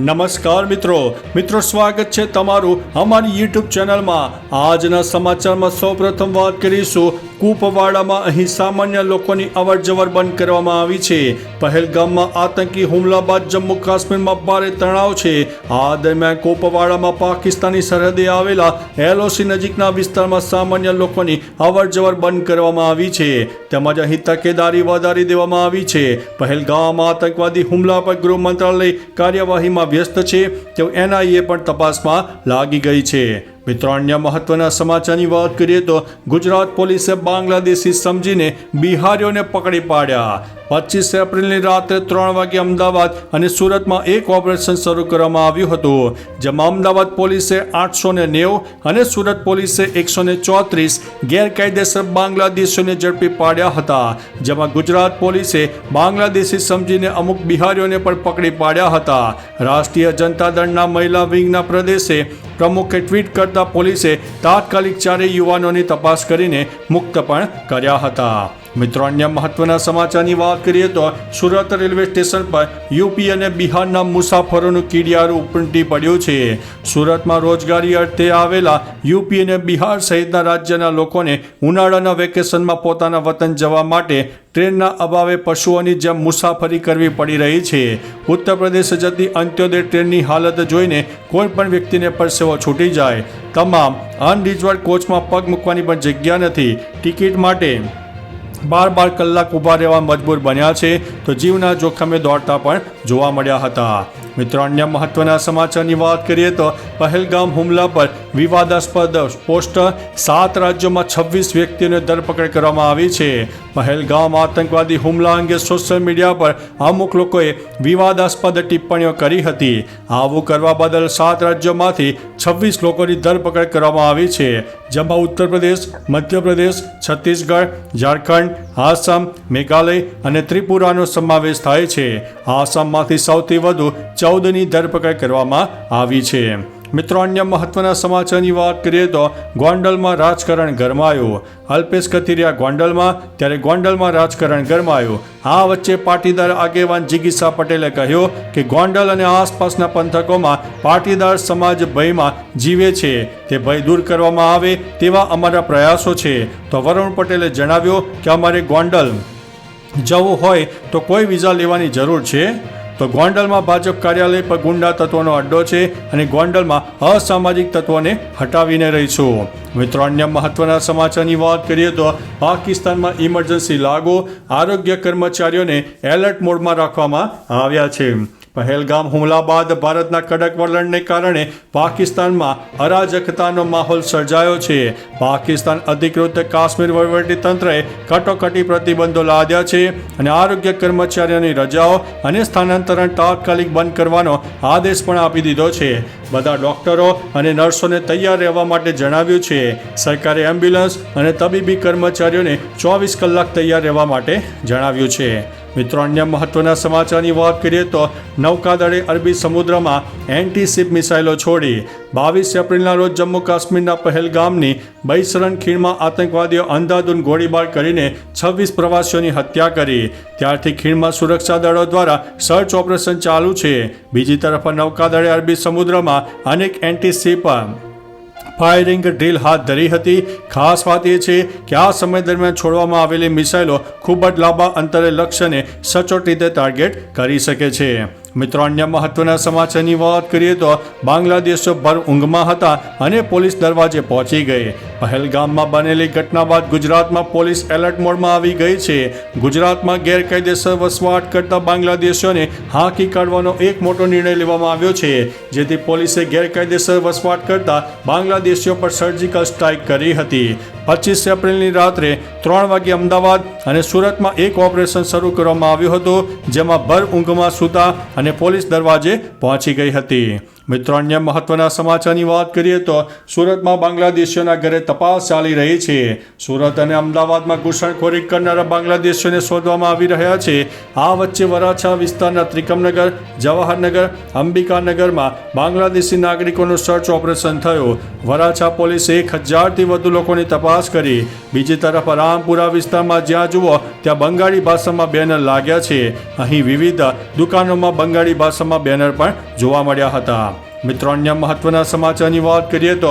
નમસ્કાર મિત્રો મિત્રો સ્વાગત છે તમારું અમારી યુટ્યુબ ચેનલમાં આજના સમાચારમાં સૌપ્રથમ વાત કરીશું કૂપવાડામાં અહીં સામાન્ય લોકોની અવરજવર બંધ કરવામાં આવી છે. પહેલગામમાં આતંકી હુમલા બાદ જમ્મુ કાશ્મીરમાં ભારે તણાવ છે. આ દરમિયાન કૂપવાડામાં પાકિસ્તાની સરહદે આવેલા એલઓસી નજીકના વિસ્તારમાં સામાન્ય લોકોની અવરજવર બંધ કરવામાં આવી છે. તેમજ અહીં તકેદારી વધારી દેવામાં આવી છે. પહેલગામમાં આતંકવાદી હુમલા પર ગૃહ મંત્રાલય કાર્યવાહીમાં વ્યસ્ત છે. તેઓ એનઆઈએ પણ તપાસમાં લાગી ગઈ છે. મિત્રો અન્ય મહત્વના સમાચારની વાત કરીએ તો ગુજરાત પોલીસે બાંગ્લાદેશી સમજીને બિહારીઓને પકડી પાડ્યા. પચીસ એપ્રિલની રાત્રે ત્રણ વાગે અમદાવાદ અને સુરતમાં એક ઓપરેશન શરૂ કરવામાં આવ્યું હતું, જેમાં અમદાવાદ પોલીસે આઠસો ને નેવું અને સુરત પોલીસે એકસો ને ચોત્રીસ ગેરકાયદેસર બાંગ્લાદેશીઓને ઝડપી પાડ્યા હતા, જેમાં ગુજરાત પોલીસે બાંગ્લાદેશી સમજીને અમુક બિહારીઓને પણ પકડી પાડ્યા હતા. રાષ્ટ્રીય જનતા દળના મહિલા વિંગના પ્રદેશે પ્રમુખે ટ્વીટ કરતા પોલીસે તાત્કાલિક ચારેય યુવાનોની તપાસ કરીને મુક્ત પણ કર્યા હતા. મિત્રો, અન્ય મહત્વના સમાચારની વાત કરીએ તો સુરત રેલવે સ્ટેશન પર યુપી અને બિહારના મુસાફરોનું કીડિયારું ઉપટી પડ્યું છે. સુરતમાં રોજગારી અર્થે આવેલા યુપી અને બિહાર સહિતના રાજ્યના લોકોને ઉનાળાના વેકેશનમાં પોતાના વતન જવા માટે ટ્રેનના અભાવે પશુઓની જેમ મુસાફરી કરવી પડી રહી છે. ઉત્તર પ્રદેશ જતી અંત્યોદય ટ્રેનની હાલત જોઈને કોઈ પણ વ્યક્તિને પરસેવો છૂટી જાય. તમામ અનરિઝર્વડ કોચમાં પગ મૂકવાની પણ જગ્યા નથી. ટિકિટ માટે બાર બાર કલાક ઊભા રહેવા મજબૂર બન્યા છે, તો જીવના જોખમે દોડતા પણ જોવા મળ્યા હતા. મિત્રો, અન્ય મહત્વના સમાચારની વાત કરીએ તો પહેલગામ હુમલા પર વિવાદાસ્પદ પોસ્ટર સાત રાજ્યોમાં છવ્વીસ વ્યક્તિઓને ધરપકડ કરવામાં આવી છે. પહેલગામમાં આતંકવાદી હુમલા અંગે સોશિયલ મીડિયા પર અમુક લોકોએ વિવાદાસ્પદ ટિપ્પણીઓ કરી હતી. આવું કરવા બદલ સાત રાજ્યોમાંથી છવ્વીસ લોકોની ધરપકડ કરવામાં આવી છે. જેમાં ઉત્તર પ્રદેશ, મધ્યપ્રદેશ, છત્તીસગઢ, ઝારખંડ, આસામ, મેઘાલય અને ત્રિપુરાનો સમાવેશ થાય છે. આસામમાંથી સૌથી વધુ ચૌદની ધરપકડ કરવામાં આવી છે. મિત્રો, અન્ય મહત્વના સમાચારની વાત કરીએ તો ગોંડલમાં રાજકારણ ગરમાયું. અલ્પેશ કથિરિયા ગોંડલમાં, ત્યારે ગોંડલમાં રાજકારણ ગરમાયું. આ વચ્ચે પાટીદાર આગેવાન જિગીસા પટેલે કહ્યું કે ગોંડલ અને આસપાસના પંથકોમાં પાટીદાર સમાજ ભયમાં જીવે છે. તે ભય દૂર કરવામાં આવે તેવા અમારા પ્રયાસો છે. તો વરુણ પટેલે જણાવ્યું કે અમારે ગોંડલ જવું હોય તો કોઈ વિઝા લેવાની જરૂર છે? તો ગોંડલમાં ભાજપ કાર્યાલય પર ગુંડા તત્વોનો અડ્ડો છે અને ગોંડલમાં અસામાજિક તત્વોને હટાવીને રહીશું. મિત્રો, અન્ય મહત્વના સમાચારની વાત કરીએ તો પાકિસ્તાનમાં ઇમરજન્સી લાગુ, આરોગ્ય કર્મચારીઓને એલર્ટ મોડમાં રાખવામાં આવ્યા છે. પહેલગામ હુમલા બાદ ભારતના કડક વલણને કારણે પાકિસ્તાનમાં અરાજકતાનો માહોલ સર્જાયો છે. પાકિસ્તાન અધિકૃત કાશ્મીર વહીવટીતંત્રએ કટોકટી પ્રતિબંધો લાદ્યા છે અને આરોગ્ય કર્મચારીઓની રજાઓ અને સ્થાનાંતરણ તાત્કાલિક બંધ કરવાનો આદેશ પણ આપી દીધો છે. બધા ડોક્ટરો અને નર્સોને તૈયાર રહેવા માટે જણાવ્યું છે. સરકારે એમ્બ્યુલન્સ અને તબીબી કર્મચારીઓને ચોવીસ કલાક તૈયાર રહેવા માટે જણાવ્યું છે. મિત્રો, અન્ય મહત્વના સમાચારની વાત કરીએ તો નૌકાદળે અરબી સમુદ્રમાં એન્ટી શિપ મિસાઇલો છોડી બાવીસ એપ્રિલના રોજ જમ્મુ કાશ્મીરના પહેલગામની બૈસરન ખીણમાં આતંકવાદીઓ અંધાધૂન ગોળીબાર કરીને છવ્વીસ પ્રવાસીઓની હત્યા કરી. ત્યારથી ખીણમાં સુરક્ષા દળો દ્વારા સર્ચ ઓપરેશન ચાલુ છે. બીજી તરફ નૌકાદળે અરબી સમુદ્રમાં અનેક એન્ટી શિપ ફાયરિંગ ડ્રીલ હાથ ધરી હતી. ખાસ વાત એ છે કે આ સમય દરમિયાન છોડવામાં આવેલી મિસાઇલો ખૂબ જ લાંબા અંતરે લક્ષ્યને સચોટ રીતે ટાર્ગેટ કરી શકે છે. મિત્રો, અન્ય મહત્વના સમાચારની વાત કરીએ તો બાંગ્લાદેશ ભર ઊંઘમાં હતા અને પોલીસ દરવાજે પહોંચી ગઈ. પહેલગામમાં બનેલી ઘટના બાદ ગુજરાતમાં પોલીસ એલર્ટ મોડમાં આવી ગઈ છે. ગુજરાતમાં ગેરકાયદેસર વસવાટ કરતા બાંગ્લાદેશીઓને હાંકી કાઢવાનો એક મોટો નિર્ણય લેવામાં આવ્યો છે, જેથી પોલીસે ગેરકાયદેસર વસવાટ કરતા બાંગ્લાદેશીઓ પર સર્જિકલ સ્ટ્રાઇક કરી હતી. પચીસ એપ્રિલની રાત્રે ત્રણ વાગે અમદાવાદ અને સુરતમાં એક ઓપરેશન શરૂ કરવામાં આવ્યું હતું, જેમાં ભર ઊંઘમાં સૂતા અને પોલીસ દરવાજે પહોંચી ગઈ હતી. મિત્રો અન્ય મહત્વના સમાચારની વાત કરીએ તો સુરતમાં બાંગ્લાદેશીઓના ઘરે તપાસ ચાલી રહી છે. સુરત અને અમદાવાદમાં ઘૂસણખોરી કરનારા બાંગ્લાદેશીઓને શોધવામાં આવી રહ્યા છે. આ વચ્ચે વરાછા વિસ્તારના ત્રિકમનગર, જવાહરનગર, અંબિકાનગરમાં બાંગ્લાદેશી નાગરિકોનું સર્ચ ઓપરેશન થયું. વરાછા પોલીસે એક હજારથી વધુ લોકોની તપાસ કરી. બીજી તરફ રામપુરા વિસ્તારમાં જ્યાં જુઓ, ત્યાં બંગાળી ભાષામાં બેનર લાગ્યા છે. અહીં વિવિધ દુકાનોમાં બંગાળી ભાષામાં બેનર પણ જોવા મળ્યા હતા. મિત્રો અન્ય મહત્વના સમાચારની વાત કરીએ તો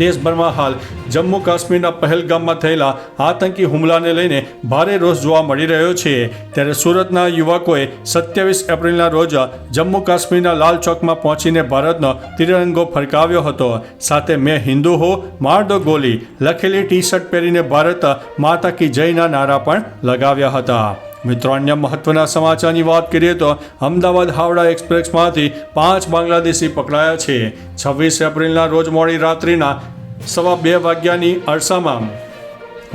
દેશભરમાં હાલ જમ્મુ કાશ્મીરના પહેલગામમાં થયેલા આતંકી હુમલાને લઈને ભારે રોષ જોવા મળી રહ્યો છે. ત્યારે સુરતના યુવકોએ સત્યાવીસ એપ્રિલના રોજ જમ્મુ કાશ્મીરના લાલ ચોકમાં પહોંચીને ભારતનો તિરંગો ફરકાવ્યો હતો. સાથે મેં હિન્દુ હો, માર દો ગોલી લખેલી ટી શર્ટ પહેરીને ભારત માતા કી જયના નારા પણ લગાવ્યા હતા. મિત્રો, અન્ય મહત્વના સમાચારની વાત કરીએ તો અમદાવાદ હાવડા એક્સપ્રેસમાંથી પાંચ બાંગ્લાદેશી પકડાયા છે. છવ્વીસ એપ્રિલના રોજ મોડી રાત્રિના સવા બે વાગ્યાની અરસામાં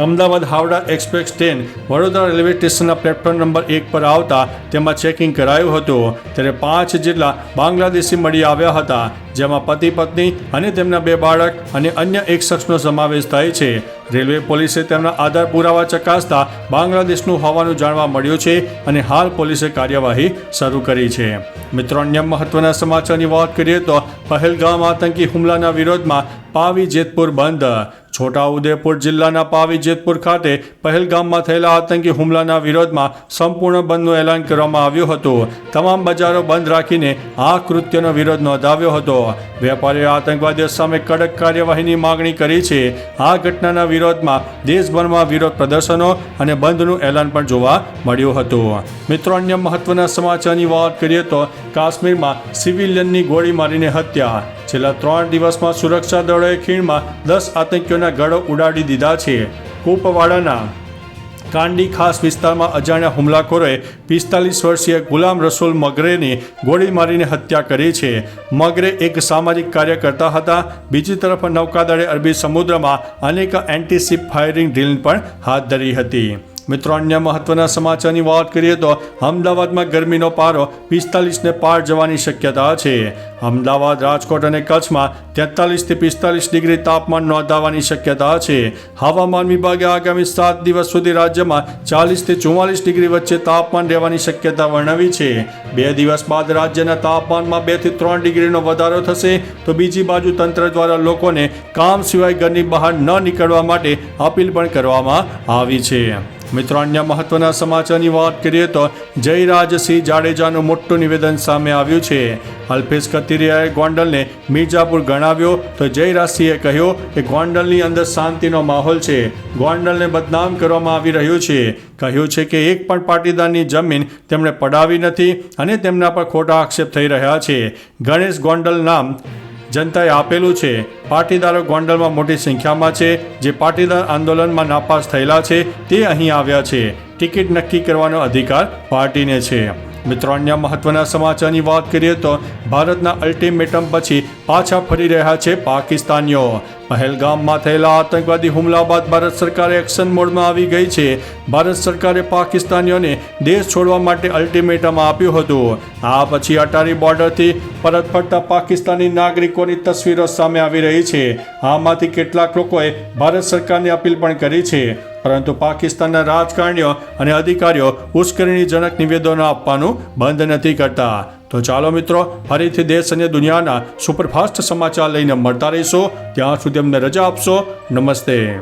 Ahmedabad Howrah express train Vadodara railway સ્ટેશનના પ્લેટફોર્મ નંબર એક પર આવતા તેમાં ચેકિંગ કરાયું હતું. ત્યારે પાંચ જેટલા બાંગ્લાદેશી મળી આવ્યા હતા, જેમાં પતિ પત્ની અને તેમના બે બાળક અને અન્ય એક શખ્સનો સમાવેશ થાય છે. રેલવે પોલીસે તેમના આધાર પુરાવા ચકાસતા બાંગ્લાદેશનું હોવાનું જાણવા મળ્યું છે અને હાલ પોલીસે કાર્યવાહી શરૂ કરી છે. મિત્રો, અન્ય મહત્વના સમાચારની વાત કરીએ તો પહેલગામ આતંકી હુમલાના વિરોધમાં પાવી જેતપુર બંધ. છોટાઉદેપુર જિલ્લાના પાવી જેતપુર ખાતે પહેલગામમાં થયેલા આતંકી હુમલાના વિરોધમાં સંપૂર્ણ બંધનું એલાન કરવામાં આવ્યું હતું. તમામ બજારો બંધ રાખીને આ કૃત્યનો વિરોધ નોંધાવ્યો હતો. વેપારીઓ આતંકવાદીઓ સામે કડક કાર્યવાહીની માગણી કરી છે. આ ઘટનાના વિરોધમાં દેશભરમાં વિરોધ પ્રદર્શનો અને બંધનું એલાન પણ જોવા મળ્યું હતું. મિત્રો, અન્ય મહત્વના સમાચારની વાત કરીએ તો કાશ્મીરમાં સિવિલિયનની ગોળી મારીને હત્યા. છેલ્લા ત્રણ દિવસમાં સુરક્ષા દળોએ ખીણમાં દસ આતંકીઓના ગળો ઉડાડી દીધા છે. કુપવાડાના કાંડી ખાસ વિસ્તારમાં અજાણ્યા હુમલાખોરોએ પિસ્તાલીસ વર્ષીય ગુલામ રસુલ મગરેની ગોળી મારીને હત્યા કરી છે. મગરે એક સામાજિક કાર્યકર્તા હતા. બીજી તરફ નૌકાદળે અરબી સમુદ્રમાં અનેક એન્ટીસીપ ફાયરિંગ ડ્રીલ પણ હાથ ધરી હતી. મિત્રો, અન્ય મહત્વના સમાચારની વાત કરીએ તો અમદાવાદમાં ગરમીનો પારો પિસ્તાલીસને પાર જવાની શક્યતા છે. અમદાવાદ, રાજકોટ અને કચ્છમાં તેતાલીસથી પિસ્તાલીસ ડિગ્રી તાપમાન નોંધાવાની શક્યતા છે. હવામાન વિભાગે આગામી સાત દિવસ સુધી રાજ્યમાં ચાલીસથી ચુમ્માલીસ ડિગ્રી વચ્ચે તાપમાન રહેવાની શક્યતા વર્ણવી છે. બે દિવસ બાદ રાજ્યના તાપમાનમાં બેથી ત્રણ ડિગ્રીનો વધારો થશે તો બીજી બાજુ તંત્ર દ્વારા લોકોને કામ સિવાય ઘરની બહાર ન નીકળવા માટે અપીલ પણ કરવામાં આવી છે. મિત્રો, અન્ય મહત્વના સમાચારની વાત કરીએ તો જયરાજસિંહ જાડેજાનું મોટું નિવેદન સામે આવ્યું છે. અલ્પેશ કતિરિયાએ ગોંડલને મિર્જાપુર ગણાવ્યો તો જયરાજસિંહે કહ્યું કે ગોંડલની અંદર શાંતિનો માહોલ છે. ગોંડલને બદનામ કરવામાં આવી રહ્યું છે. કહ્યું છે કે એક પણ પાટીદારની જમીન તેમણે પડાવી નથી અને તેમના પર ખોટા આક્ષેપ થઈ રહ્યા છે. ગણેશ ગોંડલ નામ જનતાએ આપેલું છે, પાટીદારો ગોંડલમાં મોટી સંખ્યામાં છે, જે પાટીદાર આંદોલનમાં નાપાસ થયેલા છે, તે અહીં આવ્યા છે. ટિકિટ નક્કી કરવાનો અધિકાર પાર્ટીને છે. મિત્રો મહત્વના સમાચારની વાત કરીએ તો ભારતના અલ્ટિમેટમ પછી પાછા ફરી રહ્યા છે પાકિસ્તાનીઓ. પહેલગામમાં થયેલા આતંકવાદી હુમલા બાદ ભારત સરકાર એક્શન મોડમાં આવી ગઈ છે. ભારત સરકારે પાકિસ્તાનીઓને દેશ છોડવા માટે અલ્ટિમેટમ આપ્યું હતું. આ પછી અટારી બોર્ડરથી પરત ફરતા પાકિસ્તાની નાગરિકોની તસવીરો સામે આવી રહી છે. આમાંથી કેટલાક લોકોએ ભારત સરકારની અપીલ પણ કરી છે. પરંતુ પાકિસ્તાનના રાજકારણીઓ અને અધિકારીઓ ઉશ્કેરણીજનક નિવેદનો આપવાનું બંધ નથી કરતા. તો ચાલો મિત્રો, ફરીથી દેશ અને દુનિયાના સુપરફાસ્ટ સમાચાર લઈને મળતા રહીશો. ત્યાં સુધી અમને રજા આપશો. નમસ્તે.